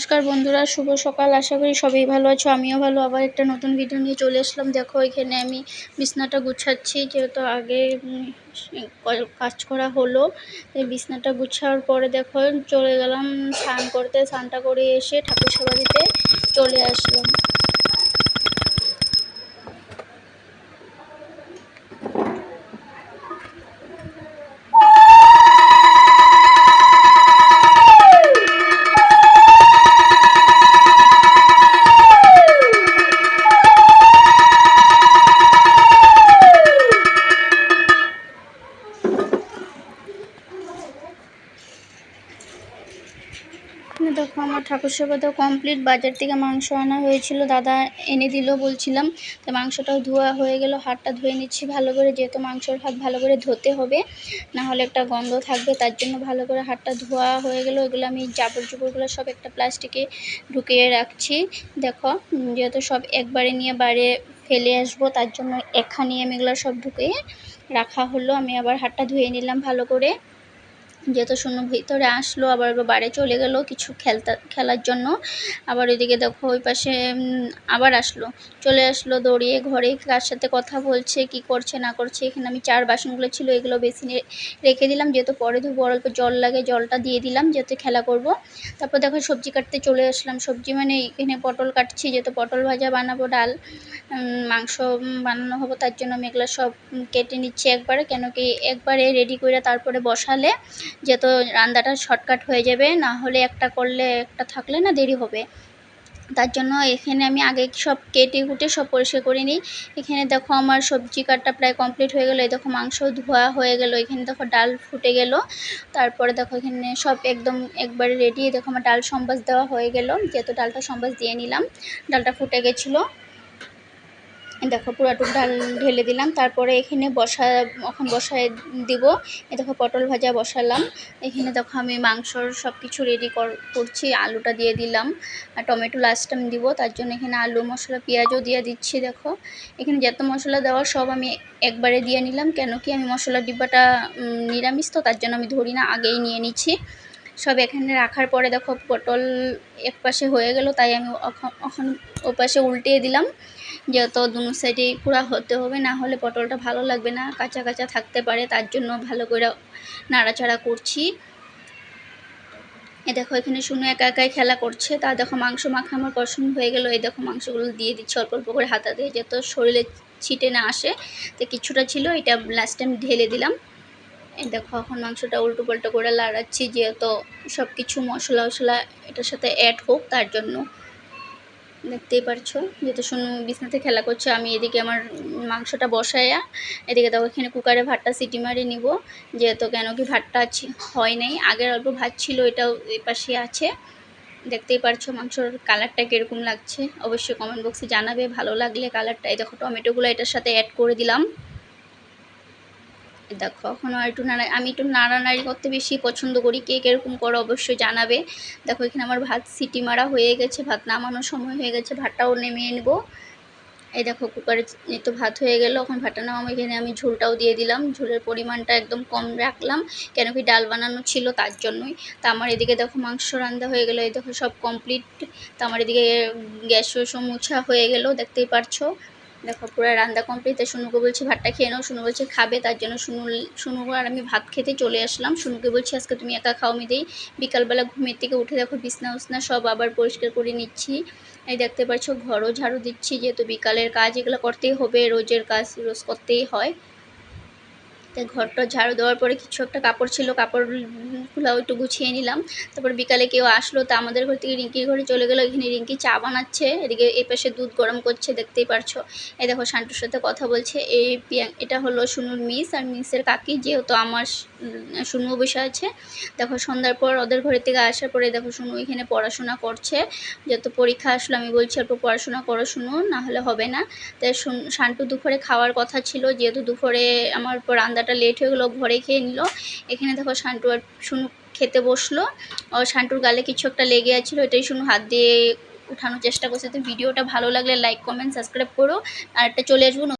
নমস্কার বন্ধুরা, শুভ সকাল। আশা করি সবাই ভালো আছো, আমিও ভালো। আবার একটা নতুন ভিডিও নিয়ে চলে আসলাম দেখো, এখানে আমি বিছনাটা গুছাচ্ছি। যেহেতু আগে কাজ করা হলো বিছনাটা গুছাওয়ার পরে দেখো, চলে গেলাম স্নান করতে। স্নানটা করে এসে ঠাকুর সেবা চলে আসলাম। দেখো আমার ঠাকুর সেবা তো কমপ্লিট বাজার থেকে মাংস আনা হয়েছিল, দাদা এনে দিল বলছিলাম, তো মাংসটাও ধোয়া হয়ে গেল, হাতটা ধুয়ে নিচ্ছি ভালো করে, যেহেতু মাংসর হাত ভালো করে ধুতে হবে না হলে একটা গন্ধ থাকবে, তার জন্য ভালো করে হাতটা ধোয়া হয়ে গেল, ওগুলো আমি জাবর জুবরগুলো সব একটা প্লাস্টিকে ঢুকিয়ে রাখছি, দেখো যেহেতু সব একবারে নিয়ে বাইরে ফেলে আসব, তার জন্য এখানে আমি এগুলো সব ঢুকিয়ে রাখা হলো, আমি আবার হাতটা ধুয়ে নিলাম ভালো করে যেহেতু শুনো ভিতরে আসলো, আবার বাড়ি চলে গেল কিছু খেলতে, খেলার জন্য। আবার ওইদিকে দেখো ওই পাশে আবার আসলো। চলে আসলো দৌড়িয়ে ঘরে, কার সাথে কথা বলছে, কি করছে, না করছে। এখানে আমি চার বাসনগুলো ছিল, এগুলো বেসিনে রেখে দিলাম। যেহেতু পরে ধোবো অল্প জল লাগে, জলটা দিয়ে দিলাম যেহেতু খেলা করব। তারপর দেখো সবজি কাটতে চলে আসলাম। সবজি মানে এখানে পটল কাটছি, যেহেতু পটল ভাজা বানাবো, ডাল মাংস বানানো হবে, তার জন্য আমি এগুলো সব কেটে নিচ্ছি একবারে। কেন কি একবারে রেডি করে তারপরে বসালে যেহেতু রান্নাটা শর্টকাট হয়ে যাবে, না হলে একটা করলে একটা থাকলে না দেরি হবে। তার জন্য এখানে আমি আগে সব কেটে কুটে সব পরিষ্কার করে নিই। এখানে দেখো আমার সবজি কাটটা প্রায় কমপ্লিট হয়ে গেলো। এই দেখো মাংস ধোয়া হয়ে গেলো। এখানে দেখো ডাল ফুটে গেল। তারপরে দেখো এখানে সব একদম একবারে রেডি দেখো আমার ডাল সম্বাস দেওয়া হয়ে গেল। যেহেতু ডালটা সম্বাস দিয়ে নিলাম, ডালটা ফুটে গেছিল। দেখো পুরাটুক ডাল ঢেলে দিলাম। তারপরে এখানে বসা, এখন বসায় দিব। এ দেখো, পটল ভাজা বসালাম। এখানে দেখো, আমি মাংসর সব কিছু রেডি করছি। আলুটা দিয়ে দিলাম। আর টমেটো লাস্ট টাইম দিব। তার জন্য এখানে আলু, মশলা, পেঁয়াজও দিয়ে দিচ্ছি, দেখো। এখানে যত মশলা দেওয়ার, সব আমি একবারে দিয়ে নিলাম। কেন কি, আমি মশলার ডিব্বাটা নিরামিষ তো, তার জন্য আমি ধরি না আগেই নিয়ে নিচ্ছি। সব এখানে রাখার পরে দেখো পটল এক পাশে হয়ে গেল, তাই আমি এখন ও পাশে উল্টিয়ে দিলাম, যেহেতু দুনো সাইডে পুরা হতে হবে, না হলে পটলটা ভালো লাগবে না, কাঁচা কাঁচা থাকতে পারে, তার জন্য ভালো করে নাড়াচাড়া করছি। এ দেখো এখানে শুনে একা একাই খেলা করছে, তা দেখো মাংস মাখা আমার পছন্দ হয়ে গেল, এই দেখো মাংসগুলো দিয়ে দিচ্ছি অল্প অল্প করে হাতা দিয়ে যাতে শরীরে ছিটে না আসে, তো কিছুটা ছিল, এটা লাস্ট টাইম ঢেলে দিলাম। এই দেখো, এখন মাংসটা উল্টো পাল্টো করে লাড়াচ্ছি, যেহেতু সব কিছু মশলা মশলা এটার সাথে অ্যাড হোক, তার জন্য। দেখতেই পারছ? যেহেতু শুনু বিছনাতে খেলা করছে, আমি এদিকে আমার মাংসটা বসায়া, এদিকে দেখো এখানে কুকারে ভাতটা সিটি মারি নিব, যেহেতু কেন কি ভাতটা হয় নাই, আগের অল্প ভাত ছিল, এটাও এই পাশে আছে। দেখতেই পারছ মাংসর কালারটা কীরকম লাগছে? অবশ্যই কমেন্ট বক্সে জানাবে, ভালো লাগলে কালারটা। এই দেখো, টমেটোগুলো এটার সাথে অ্যাড করে দিলাম। দেখো, এখন আর একটু নাড়া আমি একটু নাড়ানাড়ি করতে বেশি পছন্দ করি। কে কীরকম করো অবশ্যই জানাবে। দেখো, এখানে আমার ভাত সিটি মারা হয়ে গেছে, ভাত নামানোর সময় হয়ে গেছে, ভাতটাও নেমিয়ে নেব। এই দেখো, কুকারে তো ভাত হয়ে গেল, এখন ভাতটা নামাবো। এখানে আমি ঝোলটাও দিয়ে দিলাম। ঝোলের পরিমাণটা একদম কম রাখলাম, কেন কি ডাল বানানো ছিল তার জন্যই। তা আমার এদিকে দেখো, মাংস রান্না হয়ে গেলো, এই দেখো সব কমপ্লিট তা আমার এদিকে গ্যাস মোছা হয়ে গেল, দেখতেই পারছ। দেখো, পুরো রান্না কমপ্লিট তাই শুনুকে বলছি ভাতটা খেয়ে নাও। শুনু বলছে খাবে, তার জন্য শুনু শুনু আর আমি ভাত খেতে চলে আসলাম। শুনুকে বলছি, আজকে তুমি একা খাও, আমি দিই। বিকালবেলা ঘুমের থেকে উঠে দেখো, বিছনা উছনা সব আবার পরিষ্কার করে নিচ্ছি। এই দেখতে পাচ্ছ, ঘরও ঝাড়ু দিচ্ছি, যেহেতু বিকালের কাজ, এগুলো করতেই হবে, রোজের কাজ, রোজ করতেই হয়। তাই ঘরটা ঝাড়ু দেওয়ার পরে কিছু একটা কাপড় ছিল কাপড়গুলো একটু গুছিয়ে নিলাম। তারপর বিকালে কেউ আসলো, তা আমাদের ঘর থেকে রিঙ্কির ঘরে চলে গেলো। এখানে রিঙ্কি চা বানাচ্ছে, এদিকে এ পাশে দুধ গরম করছে, দেখতেই পারছ। এই দেখো শান্তুর সাথে কথা বলছে। এই এটা হলো সুনুর মিস আর মিসের কাকি, যেহেতু আমার শুনু বসে আছে। দেখো, সন্ধ্যার পর ওদের ঘরের থেকে আসার পরে দেখো শুনু এখানে পড়াশোনা করছে। যেহেতু পরীক্ষা আসলো, আমি বলছি, অল্প পড়াশোনা করো শুনু না হলে হবে না। তাই শুন- শান্টু দুপুরে খাওয়ার কথা ছিল, যেহেতু দুপুরে আমার পর রান্নাটা লেট হয়ে গেলো ঘরে খেয়ে নিল। এখানে দেখো শান্টু আর শুনু খেতে বসল। শান্টুর গালে কিছু একটা লেগে আছিল, এটাই শুনু হাত দিয়ে উঠানোর চেষ্টা করছে। তো ভিডিওটা ভালো লাগলে লাইক কমেন্ট সাবস্ক্রাইব করো। আর একটা চলে আসব